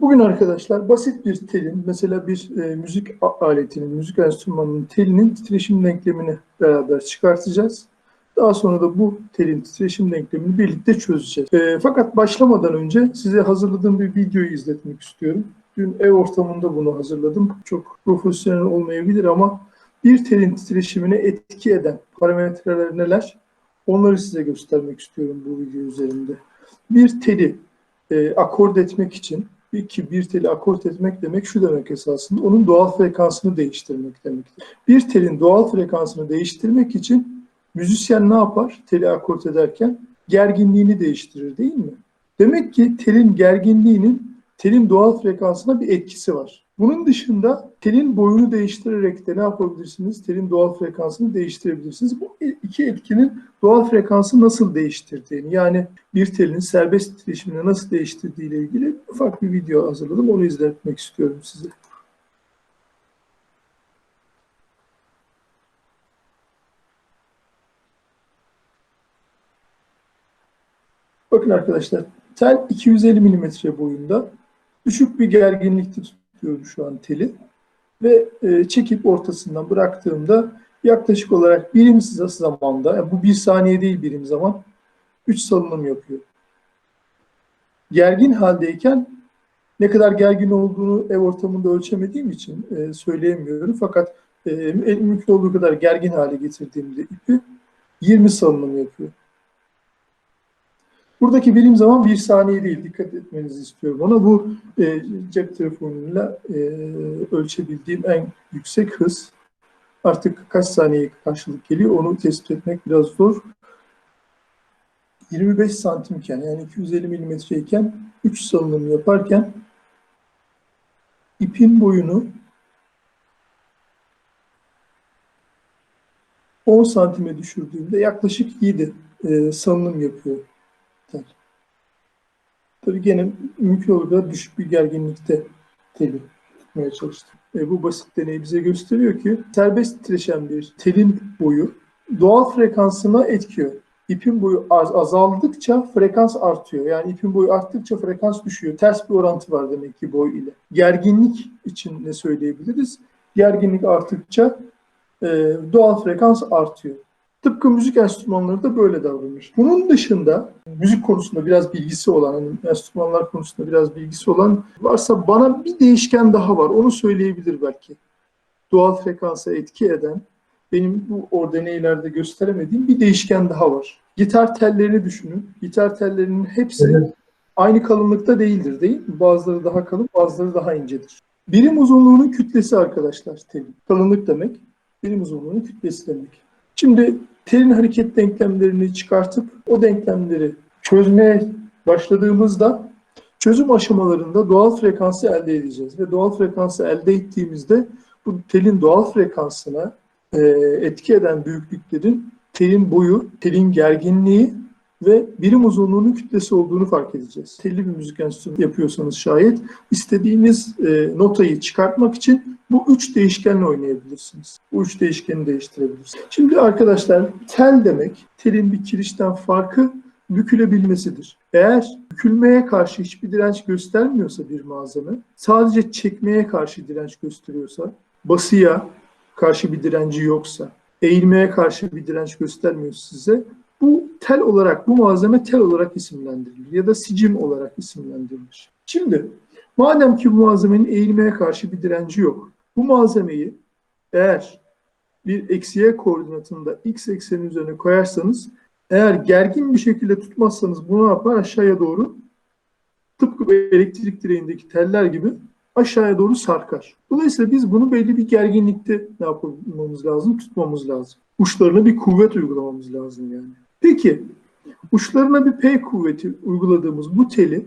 Bugün arkadaşlar basit bir telin, mesela bir e, müzik aletinin, müzik enstrümanının telinin titreşim denklemini beraber çıkartacağız. Daha sonra da bu telin titreşim denklemini birlikte çözeceğiz. E, fakat başlamadan önce size hazırladığım bir videoyu izletmek istiyorum. Dün ev ortamında bunu hazırladım. Çok profesyonel olmayabilir ama bir telin titreşimine etki eden parametreler neler? Onları size göstermek istiyorum bu video üzerinde. Bir teli e, akord etmek için bir bir teli akort etmek demek şu demek esasında onun doğal frekansını değiştirmek demektir. Bir telin doğal frekansını değiştirmek için müzisyen ne yapar teli akort ederken? Gerginliğini değiştirir değil mi? Demek ki telin gerginliğinin telin doğal frekansına bir etkisi var. Bunun dışında telin boyunu değiştirerek de ne yapabilirsiniz? Telin doğal frekansını değiştirebilirsiniz. Bu iki etkinin doğal frekansı nasıl değiştirdiğini yani bir telin serbest titreşimini nasıl değiştirdiği ile ilgili ufak bir video hazırladım. Onu izletmek istiyorum size. Bakın arkadaşlar tel 250 mm boyunda düşük bir gerginlikte tutuyorum şu an teli ve e, çekip ortasından bıraktığımda yaklaşık olarak birim zamanda, yani bu bir saniye değil birim zaman, 3 salınım yapıyor. Gergin haldeyken ne kadar gergin olduğunu ev ortamında ölçemediğim için e, söyleyemiyorum. Fakat e, mümkün olduğu kadar gergin hale getirdiğimde ipi 20 salınım yapıyor. Buradaki birim zaman bir saniye değil. Dikkat etmenizi istiyorum. Ona bu e, cep telefonuyla e, ölçebildiğim en yüksek hız. Artık kaç saniye karşılık geliyor onu tespit etmek biraz zor. 25 santimken yani 250 milimetreyken 3 salınım yaparken ipin boyunu 10 santime düşürdüğümde yaklaşık 7 e, salınım yapıyor. Tabii gene mümkün olduğu kadar düşük bir gerginlikte teli tutmaya çalıştım. E, bu basit deney bize gösteriyor ki serbest titreşen bir telin boyu doğal frekansına etkiyor. İpin boyu az, azaldıkça frekans artıyor. Yani ipin boyu arttıkça frekans düşüyor. Ters bir orantı var demek ki boy ile. Gerginlik için ne söyleyebiliriz? Gerginlik arttıkça e, doğal frekans artıyor. Tıpkı müzik enstrümanları da böyle davranır. Bunun dışında müzik konusunda biraz bilgisi olan, hani enstrümanlar konusunda biraz bilgisi olan varsa bana bir değişken daha var. Onu söyleyebilir belki. Doğal frekansa etki eden, benim bu o deneylerde gösteremediğim bir değişken daha var. Gitar tellerini düşünün. Gitar tellerinin hepsi evet. aynı kalınlıkta değildir değil mi? Bazıları daha kalın, bazıları daha incedir. Birim uzunluğunun kütlesi arkadaşlar telin. Kalınlık demek, birim uzunluğunun kütlesi demek. Şimdi telin hareket denklemlerini çıkartıp o denklemleri çözmeye başladığımızda çözüm aşamalarında doğal frekansı elde edeceğiz. Ve doğal frekansı elde ettiğimizde bu telin doğal frekansına e, etki eden büyüklüklerin telin boyu, telin gerginliği ve birim uzunluğunun kütlesi olduğunu fark edeceğiz. Telli bir müzik enstrümanı yapıyorsanız şayet istediğiniz e, notayı çıkartmak için bu üç değişkenle oynayabilirsiniz. Bu üç değişkeni değiştirebilirsiniz. Şimdi arkadaşlar tel demek telin bir kirişten farkı bükülebilmesidir. Eğer bükülmeye karşı hiçbir direnç göstermiyorsa bir malzeme, sadece çekmeye karşı direnç gösteriyorsa, basıya karşı bir direnci yoksa, eğilmeye karşı bir direnç göstermiyor size, bu tel olarak, bu malzeme tel olarak isimlendirilir ya da sicim olarak isimlendirilir. Şimdi madem ki bu malzemenin eğilmeye karşı bir direnci yok, bu malzemeyi eğer bir eksiye koordinatında x eksenin üzerine koyarsanız eğer gergin bir şekilde tutmazsanız bunu yapar aşağıya doğru tıpkı elektrik direğindeki teller gibi aşağıya doğru sarkar. Dolayısıyla biz bunu belli bir gerginlikte ne yapmamız lazım? Tutmamız lazım. Uçlarına bir kuvvet uygulamamız lazım yani. Peki uçlarına bir P kuvveti uyguladığımız bu teli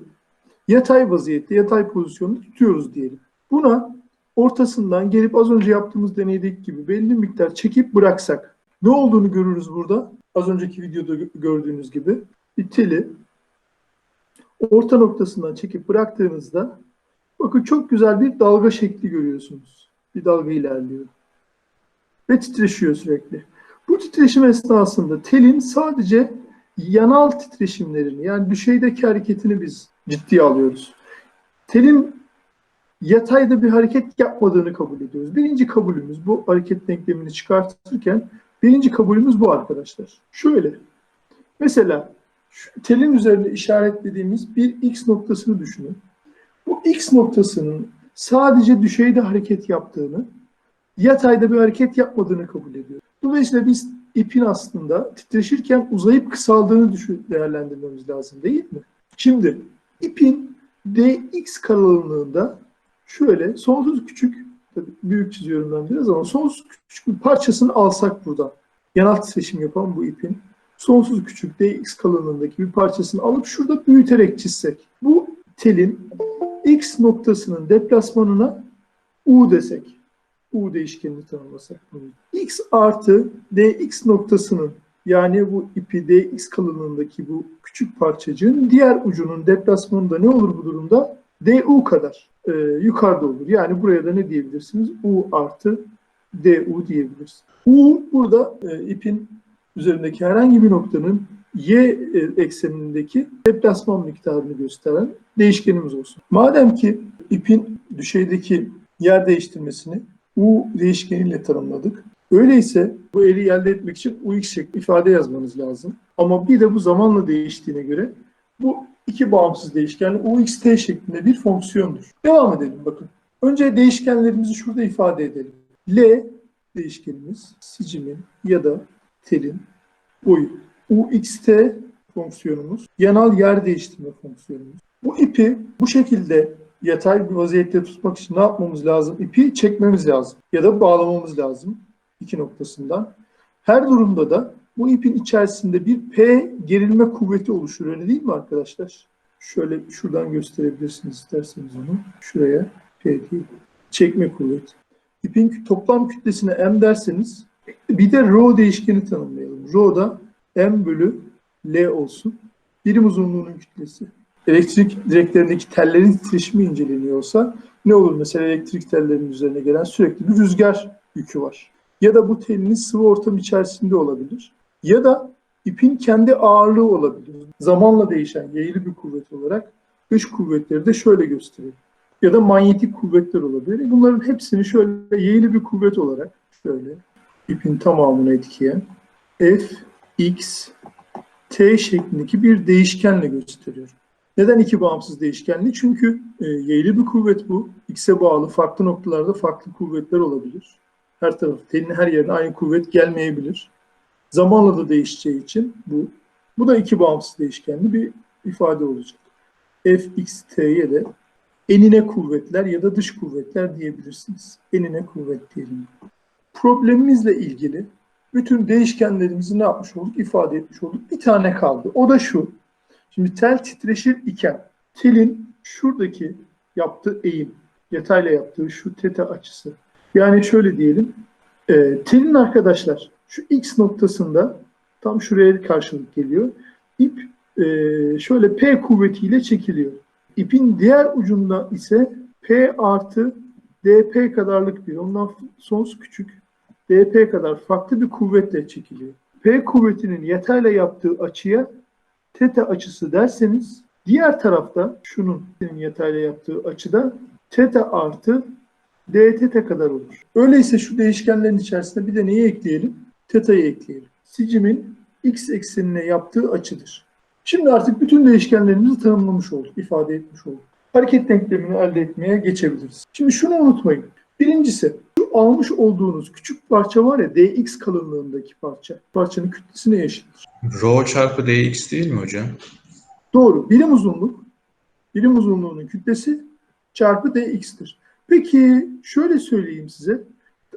yatay vaziyette, yatay pozisyonda tutuyoruz diyelim. Buna ortasından gelip az önce yaptığımız deneydeki gibi belli miktar çekip bıraksak ne olduğunu görürüz burada. Az önceki videoda gördüğünüz gibi bir teli orta noktasından çekip bıraktığınızda bakın çok güzel bir dalga şekli görüyorsunuz. Bir dalga ilerliyor. Ve titreşiyor sürekli. Bu titreşim esnasında telin sadece yanal titreşimlerini yani düşeydeki hareketini biz ciddiye alıyoruz. Telin yatayda bir hareket yapmadığını kabul ediyoruz. Birinci kabulümüz bu hareket denklemini çıkartırken birinci kabulümüz bu arkadaşlar. Şöyle. Mesela şu telin üzerinde işaretlediğimiz bir x noktasını düşünün. Bu x noktasının sadece düşeyde hareket yaptığını, yatayda bir hareket yapmadığını kabul ediyoruz. Dolayısıyla biz ipin aslında titreşirken uzayıp kısaldığını düşün, değerlendirmemiz lazım değil mi? Şimdi ipin dx kalınlığında şöyle sonsuz küçük, tabii büyük çiziyorum ben biraz ama sonsuz küçük bir parçasını alsak buradan. Yanal titreşim yapan bu ipin sonsuz küçük dx kalınlığındaki bir parçasını alıp şurada büyüterek çizsek. Bu telin x noktasının deplasmanına u desek. U değişkenini tanımlasak. x artı dx noktasının yani bu ipi dx kalınlığındaki bu küçük parçacığın diğer ucunun deplasmanında ne olur bu durumda? du kadar e, yukarıda olur. Yani buraya da ne diyebilirsiniz? u artı du diyebiliriz. u burada e, ipin üzerindeki herhangi bir noktanın y e, eksenindeki deplasman miktarını gösteren değişkenimiz olsun. Madem ki ipin düşeydeki yer değiştirmesini u değişkeniyle tanımladık. Öyleyse bu eri elde etmek için ux şekli ifade yazmanız lazım. Ama bir de bu zamanla değiştiğine göre bu iki bağımsız değişken uxt şeklinde bir fonksiyondur. Devam edelim bakın. Önce değişkenlerimizi şurada ifade edelim. L değişkenimiz sicimin ya da telin boyu. uxt fonksiyonumuz yanal yer değiştirme fonksiyonumuz. Bu ipi bu şekilde yatay bir vaziyette tutmak için ne yapmamız lazım? İpi çekmemiz lazım ya da bağlamamız lazım iki noktasından. Her durumda da bu ipin içerisinde bir P gerilme kuvveti oluşur öyle değil mi arkadaşlar? Şöyle şuradan gösterebilirsiniz isterseniz onu. Şuraya P diye çekme kuvveti. İpin toplam kütlesine M derseniz bir de rho değişkeni tanımlayalım. Rho da M bölü L olsun. Birim uzunluğunun kütlesi. Elektrik direklerindeki tellerin titreşimi inceleniyorsa ne olur mesela elektrik tellerinin üzerine gelen sürekli bir rüzgar yükü var. Ya da bu telin sıvı ortam içerisinde olabilir. Ya da ipin kendi ağırlığı olabilir. Zamanla değişen yayılı bir kuvvet olarak dış kuvvetleri de şöyle gösterir. Ya da manyetik kuvvetler olabilir. Bunların hepsini şöyle yayılı bir kuvvet olarak şöyle ipin tamamını etkileyen F, X, T şeklindeki bir değişkenle gösteriyorum. Neden iki bağımsız değişkenli? Çünkü e, yayılı bir kuvvet bu. X'e bağlı farklı noktalarda farklı kuvvetler olabilir. Her tarafı, telin her yerine aynı kuvvet gelmeyebilir. Zamanla da değişeceği için bu. Bu da iki bağımsız değişkenli bir ifade olacak. F, X, T'ye de enine kuvvetler ya da dış kuvvetler diyebilirsiniz. Enine kuvvet diyelim. Problemimizle ilgili bütün değişkenlerimizi ne yapmış olduk? ifade etmiş olduk. Bir tane kaldı. O da şu. Şimdi tel titreşir iken telin şuradaki yaptığı eğim, yatayla yaptığı şu teta açısı. Yani şöyle diyelim. E, telin arkadaşlar şu x noktasında tam şuraya karşılık geliyor. İp e, şöyle P kuvvetiyle çekiliyor. İpin diğer ucunda ise P artı dp kadarlık bir, ondan sonsuz küçük dp kadar farklı bir kuvvetle çekiliyor. P kuvvetinin yatayla yaptığı açıya teta açısı derseniz diğer tarafta şunun yatayla yaptığı açıda teta artı d teta kadar olur. Öyleyse şu değişkenlerin içerisinde bir de neyi ekleyelim? Teta'yı ekleyelim. Sicimin x eksenine yaptığı açıdır. Şimdi artık bütün değişkenlerimizi tanımlamış olduk, ifade etmiş olduk. Hareket denklemini elde etmeye geçebiliriz. Şimdi şunu unutmayın. Birincisi almış olduğunuz küçük parça var ya dx kalınlığındaki parça. Parçanın kütlesine eşittir. Rho çarpı dx değil mi hocam? Doğru. Birim uzunluk, birim uzunluğunun kütlesi çarpı dx'tir. Peki şöyle söyleyeyim size.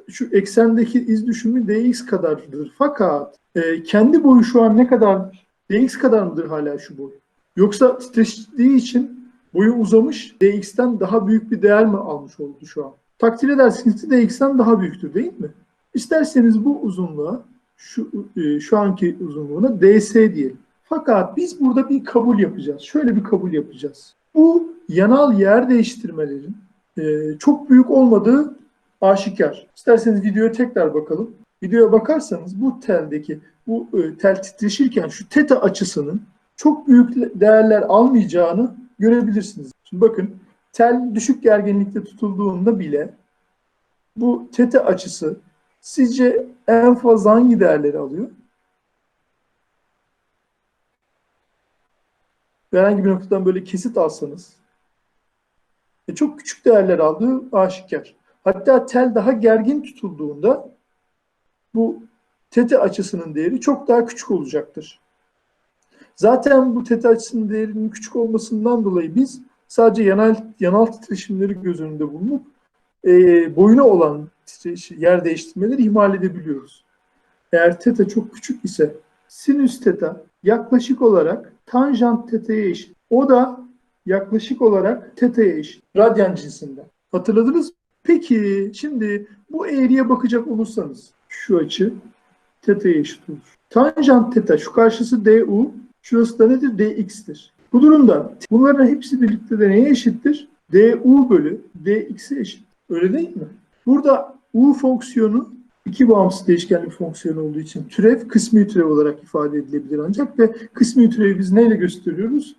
Şu eksendeki iz düşümü dx kadardır. Fakat e, kendi boyu şu an ne kadardır? dx kadar mıdır hala şu boy? Yoksa titreştiği için boyu uzamış, dx'ten daha büyük bir değer mi almış oldu şu an? Takdir edersiniz ki dx'ten daha büyüktür değil mi? İsterseniz bu uzunluğa, şu, e, şu anki uzunluğuna ds diyelim. Fakat biz burada bir kabul yapacağız. Şöyle bir kabul yapacağız. Bu yanal yer değiştirmelerin e, çok büyük olmadığı aşikar. İsterseniz videoya tekrar bakalım. Videoya bakarsanız bu teldeki bu e, tel titreşirken şu teta açısının çok büyük değerler almayacağını görebilirsiniz. Şimdi bakın tel düşük gerginlikte tutulduğunda bile bu teta açısı sizce en fazla hangi değerleri alıyor? Herhangi bir noktadan böyle kesit alsanız e, çok küçük değerler aldığı aşikar. Hatta tel daha gergin tutulduğunda bu teta açısının değeri çok daha küçük olacaktır. Zaten bu teta açısının değerinin küçük olmasından dolayı biz sadece yanal, yanal titreşimleri göz önünde bulunup e, boyuna olan titreş, yer değiştirmeleri ihmal edebiliyoruz. Eğer teta çok küçük ise sinüs teta yaklaşık olarak tanjant teta'ya eşit. O da yaklaşık olarak teta'ya eşit. Radyan cinsinden. Hatırladınız mı? Peki şimdi bu eğriye bakacak olursanız şu açı teta'ya eşit olur. Tanjant teta şu karşısı du, şurası da nedir? dx'tir. Bu durumda bunların hepsi birlikte de neye eşittir? du bölü dx'e eşit. Öyle değil mi? Burada u fonksiyonu iki bağımsız değişkenli fonksiyon olduğu için türev kısmi türev olarak ifade edilebilir ancak ve kısmi türevi biz neyle gösteriyoruz?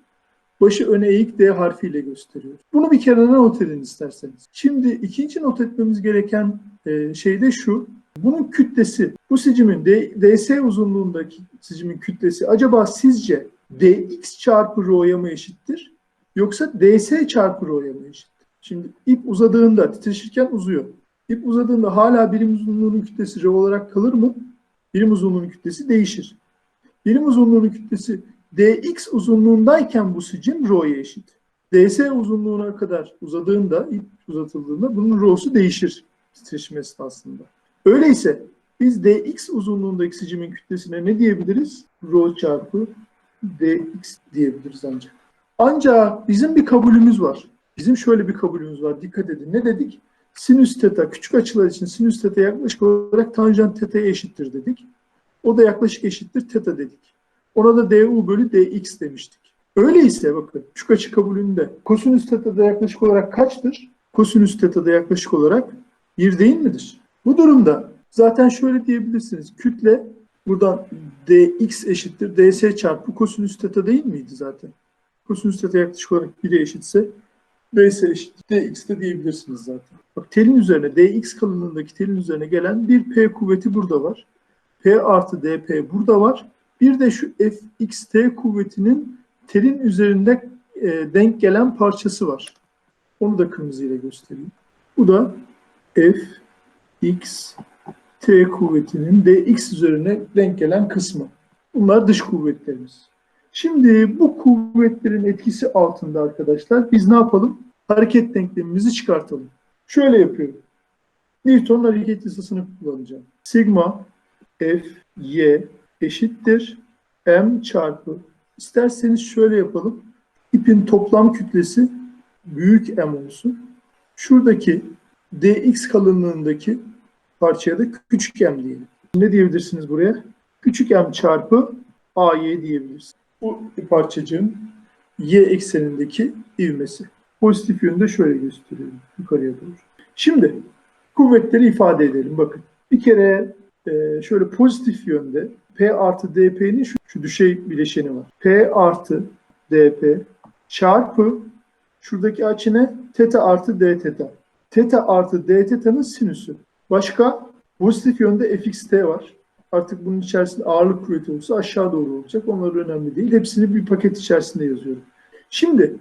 Başı öne eğik D harfiyle gösteriyoruz. Bunu bir kenara not edin isterseniz. Şimdi ikinci not etmemiz gereken e, şey de şu. Bunun kütlesi, bu sicimin D, DS uzunluğundaki sicimin kütlesi acaba sizce dx çarpı rho'ya mı eşittir? Yoksa ds çarpı rho'ya mı eşittir? Şimdi ip uzadığında, titreşirken uzuyor. İp uzadığında hala birim uzunluğunun kütlesi rho olarak kalır mı? Birim uzunluğunun kütlesi değişir. Birim uzunluğunun kütlesi dx uzunluğundayken bu sicim rho'ya eşit. ds uzunluğuna kadar uzadığında, ip uzatıldığında bunun rho'su değişir titreşim esnasında. Öyleyse biz dx uzunluğundaki sicimin kütlesine ne diyebiliriz? Rho çarpı dx diyebiliriz ancak. Ancak bizim bir kabulümüz var. Bizim şöyle bir kabulümüz var. Dikkat edin. Ne dedik? Sinüs teta küçük açılar için sinüs teta yaklaşık olarak tanjant teta'ya eşittir dedik. O da yaklaşık eşittir teta dedik. Ona da du bölü dx demiştik. Öyleyse bakın küçük açı kabulünde kosinüs teta da yaklaşık olarak kaçtır? Kosinüs teta da yaklaşık olarak 1 değil midir? Bu durumda zaten şöyle diyebilirsiniz. Kütle buradan dx eşittir ds çarpı kosinüs teta değil miydi zaten? Kosinüs teta yaklaşık olarak 1'e eşitse ds eşit dx de diyebilirsiniz zaten. Bak telin üzerine dx kalınlığındaki telin üzerine gelen bir p kuvveti burada var. p artı dp burada var. Bir de şu fxt kuvvetinin telin üzerinde e, denk gelen parçası var. Onu da kırmızı ile göstereyim. Bu da f x t kuvvetinin dx üzerine denk gelen kısmı. Bunlar dış kuvvetlerimiz. Şimdi bu kuvvetlerin etkisi altında arkadaşlar biz ne yapalım? Hareket denklemimizi çıkartalım. Şöyle yapıyorum. Newton'un hareket yasasını kullanacağım. Sigma F Y eşittir M çarpı. İsterseniz şöyle yapalım. İpin toplam kütlesi büyük M olsun. Şuradaki dx kalınlığındaki parçaya da küçük m diyelim. Ne diyebilirsiniz buraya? Küçük m çarpı ay diyebiliriz. Bu parçacığın y eksenindeki ivmesi. Pozitif yönde şöyle gösteriyorum. Yukarıya doğru. Şimdi kuvvetleri ifade edelim. Bakın bir kere e, şöyle pozitif yönde P artı dp'nin şu, şu düşey bileşeni var. P artı dp çarpı şuradaki açı ne? Teta artı d teta. Teta artı d teta'nın sinüsü. Başka pozitif yönde fxt var. Artık bunun içerisinde ağırlık kuvveti olursa aşağı doğru olacak. Onlar önemli değil. Hepsini bir paket içerisinde yazıyorum. Şimdi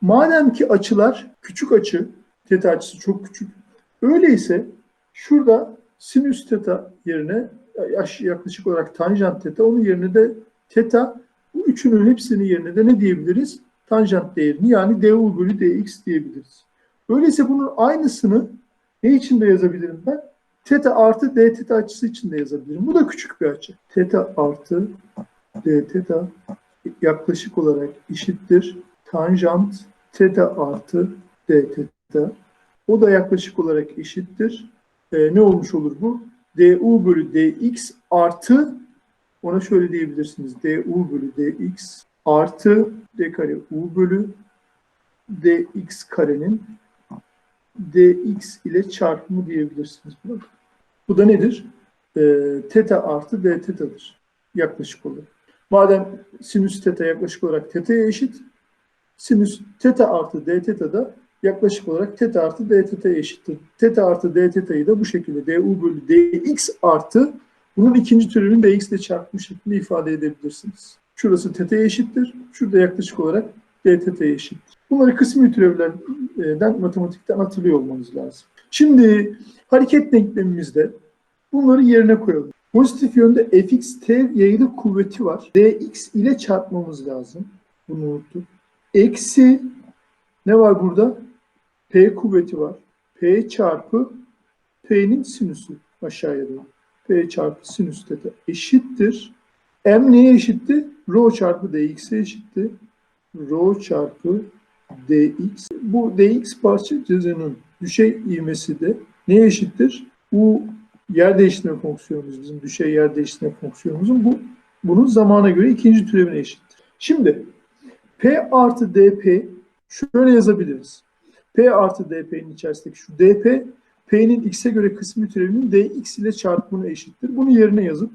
madem ki açılar küçük açı, teta açısı çok küçük. Öyleyse şurada sinüs teta yerine yaklaşık olarak tanjant teta onun yerine de teta bu üçünün hepsinin yerine de ne diyebiliriz? Tanjant değerini yani du bölü dx diyebiliriz. Öyleyse bunun aynısını ne için de yazabilirim ben? Teta artı d teta açısı için de yazabilirim. Bu da küçük bir açı. Teta artı d teta yaklaşık olarak eşittir. Tanjant teta artı d teta. O da yaklaşık olarak eşittir. Ee, ne olmuş olur bu? du bölü dx artı ona şöyle diyebilirsiniz. du bölü dx artı d kare u bölü dx karenin dx ile çarpımı diyebilirsiniz. Buna. Bu da nedir? E, teta artı d tetadır. Yaklaşık olarak. Madem sinüs teta yaklaşık olarak teta'ya eşit, sinüs teta artı d teta da yaklaşık olarak teta artı d teta eşittir. Teta artı d teta'yı da bu şekilde du bölü dx artı bunun ikinci türünün dx ile çarpma şeklinde ifade edebilirsiniz. Şurası teta eşittir. Şurada yaklaşık olarak d teta eşittir. Bunları kısmi türevlerden matematikten hatırlıyor olmanız lazım. Şimdi hareket denklemimizde bunları yerine koyalım. Pozitif yönde fx t yayılı kuvveti var. dx ile çarpmamız lazım. Bunu unuttuk. Eksi ne var burada? P kuvveti var. P çarpı P'nin sinüsü aşağıya doğru. P çarpı sinüs teta eşittir. M neye eşitti? Rho çarpı dx'e eşitti. Rho çarpı dx. Bu dx parçacığının düşey ivmesi de neye eşittir? Bu yer değiştirme fonksiyonumuz, bizim düşey yer değiştirme fonksiyonumuzun bu bunun zamana göre ikinci türevine eşittir. Şimdi P artı dp şöyle yazabiliriz. P artı dp'nin içerisindeki şu dp P'nin x'e göre kısmi türevinin dx ile çarpımına eşittir. Bunu yerine yazıp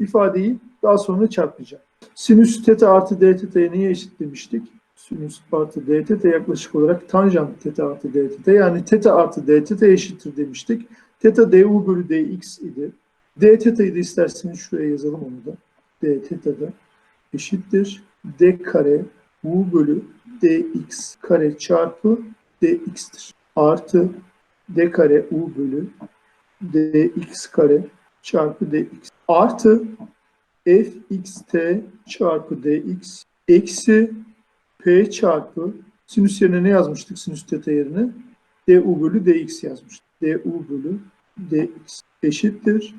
ifadeyi daha sonra çarpacağım. Sinüs teta artı d teta'ya neye eşit demiştik? Sinüs artı d teta yaklaşık olarak tanjant teta artı d teta yani teta artı d teta eşittir demiştik. Teta du bölü dx idi. d teta'yı da isterseniz şuraya yazalım onu da. d teta da eşittir. d kare u bölü dx kare çarpı dx'tir. Artı d kare u bölü dx kare çarpı dx artı fxt çarpı dx eksi p çarpı sinüs yerine ne yazmıştık sinüs teta yerine? du bölü dx yazmıştık. du bölü dx eşittir.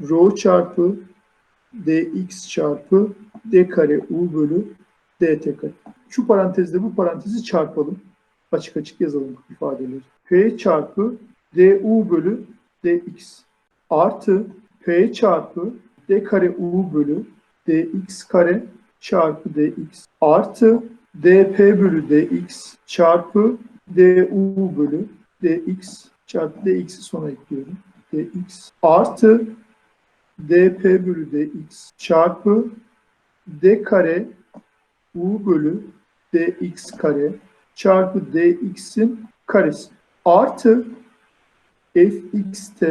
Rho çarpı dx çarpı d kare u bölü dt kare. Şu parantezle bu parantezi çarpalım. Açık açık yazalım ifadeleri. P çarpı du bölü dx artı P çarpı d kare u bölü dx kare çarpı dx artı dp bölü dx çarpı du bölü dx çarpı dx'i sona ekliyorum. dx artı dp bölü dx çarpı d kare u bölü dx kare çarpı dx'in karesi artı fxt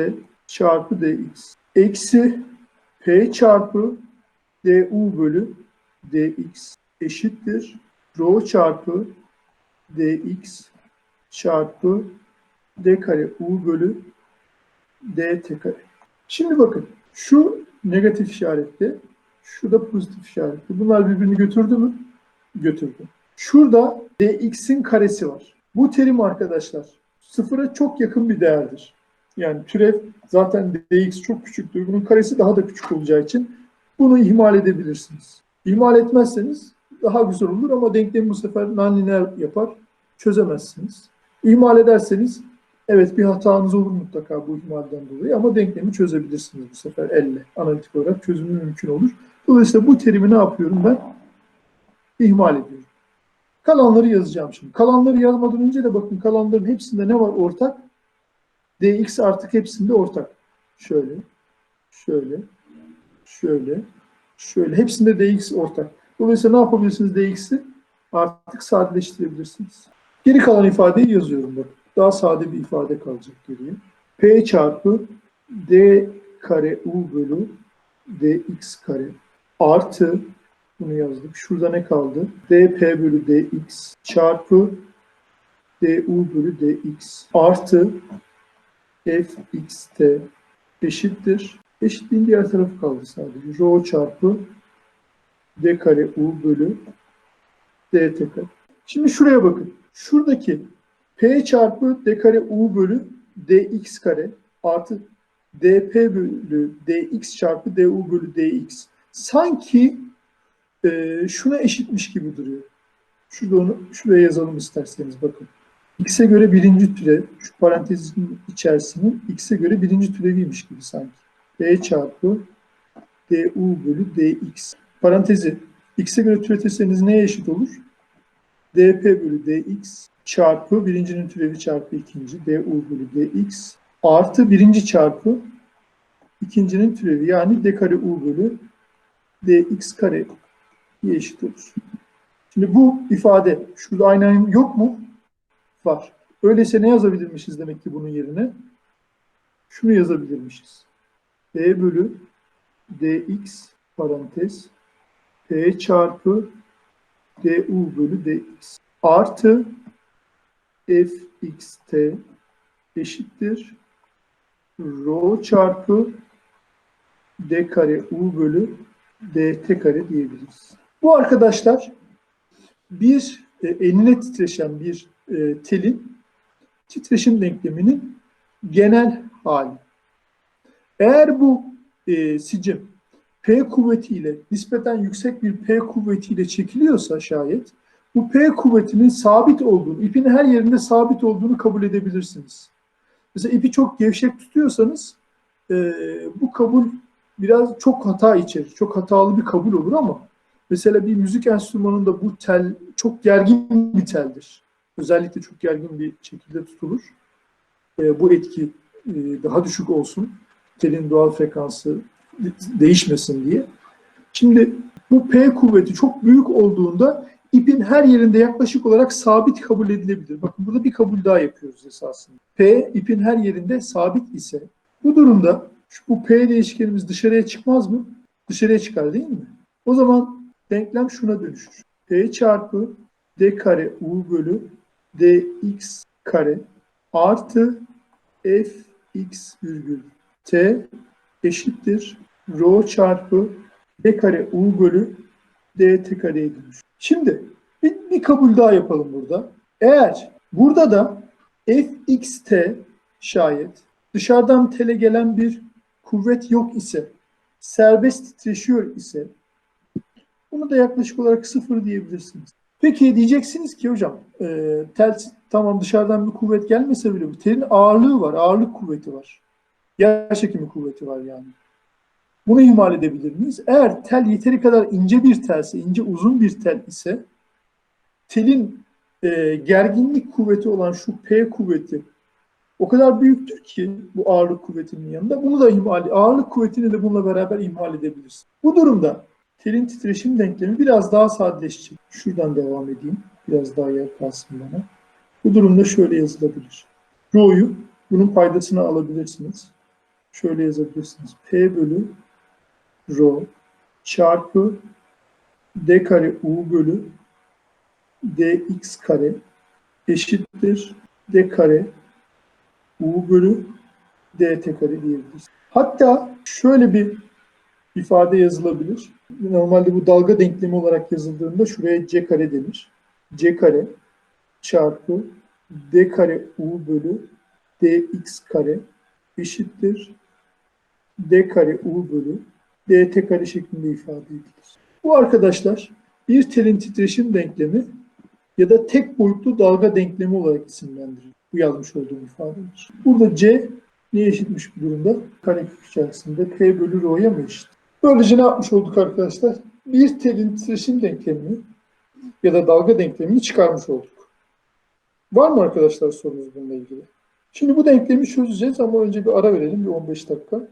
çarpı dx eksi p çarpı du bölü dx eşittir rho çarpı dx çarpı d kare u bölü dt kare. Şimdi bakın şu negatif işaretli, şu da pozitif işaretli. Bunlar birbirini götürdü mü? Götürdü. Şurada dx'in karesi var. Bu terim arkadaşlar sıfıra çok yakın bir değerdir. Yani türev zaten dx çok küçüktür. Bunun karesi daha da küçük olacağı için bunu ihmal edebilirsiniz. İhmal etmezseniz daha güzel olur ama denklemi bu sefer nonlinear yapar. Çözemezsiniz. İhmal ederseniz evet bir hatanız olur mutlaka bu ihmalden dolayı ama denklemi çözebilirsiniz bu sefer elle. Analitik olarak çözümü mümkün olur. Dolayısıyla bu terimi ne yapıyorum ben? İhmal ediyorum. Kalanları yazacağım şimdi. Kalanları yazmadan önce de bakın kalanların hepsinde ne var ortak? dx artık hepsinde ortak. Şöyle, şöyle, şöyle, şöyle. Hepsinde dx ortak. Dolayısıyla ne yapabilirsiniz dx'i? Artık sadeleştirebilirsiniz. Geri kalan ifadeyi yazıyorum bak. Daha sade bir ifade kalacak geriye. p çarpı d kare u bölü dx kare artı bunu yazdık. Şurada ne kaldı? dp bölü dx çarpı du bölü dx artı fxt eşittir. Eşitliğin diğer tarafı kaldı sadece. Rho çarpı d kare u bölü dt kare. Şimdi şuraya bakın. Şuradaki p çarpı d kare u bölü dx kare artı dp bölü dx çarpı du bölü dx sanki e, şuna eşitmiş gibi duruyor. Şurada onu şuraya yazalım isterseniz bakın. X'e göre birinci türev, şu parantezin içerisinin X'e göre birinci türeviymiş gibi sanki. D çarpı du bölü dx. Parantezi X'e göre türetirseniz neye eşit olur? dp bölü dx çarpı birincinin türevi çarpı ikinci du bölü dx artı birinci çarpı ikincinin türevi yani d kare u bölü dx kare eşit olur. Şimdi bu ifade şurada aynen yok mu? Var. Öyleyse ne yazabilirmişiz demek ki bunun yerine? Şunu yazabilirmişiz. D bölü dx parantez p çarpı du bölü dx artı fxt eşittir rho çarpı d kare u bölü dt kare diyebiliriz. Bu arkadaşlar bir e, enine titreşen bir e, telin titreşim denkleminin genel hali. Eğer bu e, sicim P kuvvetiyle nispeten yüksek bir P kuvvetiyle çekiliyorsa şayet bu P kuvvetinin sabit olduğunu, ipin her yerinde sabit olduğunu kabul edebilirsiniz. Mesela ipi çok gevşek tutuyorsanız e, bu kabul biraz çok hata içerir. Çok hatalı bir kabul olur ama mesela bir müzik enstrümanında bu tel çok gergin bir teldir. Özellikle çok gergin bir şekilde tutulur. E, bu etki e, daha düşük olsun. Telin doğal frekansı değişmesin diye. Şimdi bu P kuvveti çok büyük olduğunda ipin her yerinde yaklaşık olarak sabit kabul edilebilir. Bakın burada bir kabul daha yapıyoruz esasında. P ipin her yerinde sabit ise bu durumda şu, bu P değişkenimiz dışarıya çıkmaz mı? Dışarıya çıkar değil mi? O zaman denklem şuna dönüşür. P çarpı d kare u bölü dx kare artı fx virgül t eşittir rho çarpı d kare u bölü dt kareye dönüşür. Şimdi bir, bir kabul daha yapalım burada. Eğer burada da fxt şayet dışarıdan tele gelen bir kuvvet yok ise serbest titreşiyor ise bunu da yaklaşık olarak sıfır diyebilirsiniz. Peki diyeceksiniz ki hocam e, tel tamam dışarıdan bir kuvvet gelmese bile bu telin ağırlığı var, ağırlık kuvveti var. Yer çekimi kuvveti var yani. Bunu ihmal edebilir miyiz? Eğer tel yeteri kadar ince bir telse, ince uzun bir tel ise telin e, gerginlik kuvveti olan şu P kuvveti o kadar büyüktür ki bu ağırlık kuvvetinin yanında bunu da ihmal, ağırlık kuvvetini de bununla beraber ihmal edebiliriz. Bu durumda telin titreşim denklemi biraz daha sadeleşecek. Şuradan devam edeyim. Biraz daha yer kalsın bana. Bu durumda şöyle yazılabilir. Rho'yu bunun paydasını alabilirsiniz. Şöyle yazabilirsiniz. P bölü rho çarpı d kare u bölü dx kare eşittir d kare u bölü dt kare diyebiliriz. Hatta şöyle bir ifade yazılabilir. Normalde bu dalga denklemi olarak yazıldığında şuraya c kare denir. c kare çarpı d kare u bölü dx kare eşittir d kare u bölü dt kare şeklinde ifade edilir. Bu arkadaşlar bir telin titreşim denklemi ya da tek boyutlu dalga denklemi olarak isimlendirilir. Bu yazmış olduğum ifadedir. Burada c neye eşitmiş bu durumda? Karekök içerisinde p bölü rho'ya mı eşit? Böylece ne yapmış olduk arkadaşlar? Bir telin titreşim denklemini ya da dalga denklemini çıkarmış olduk. Var mı arkadaşlar sorunuz bununla ilgili? Şimdi bu denklemi çözeceğiz ama önce bir ara verelim bir 15 dakika.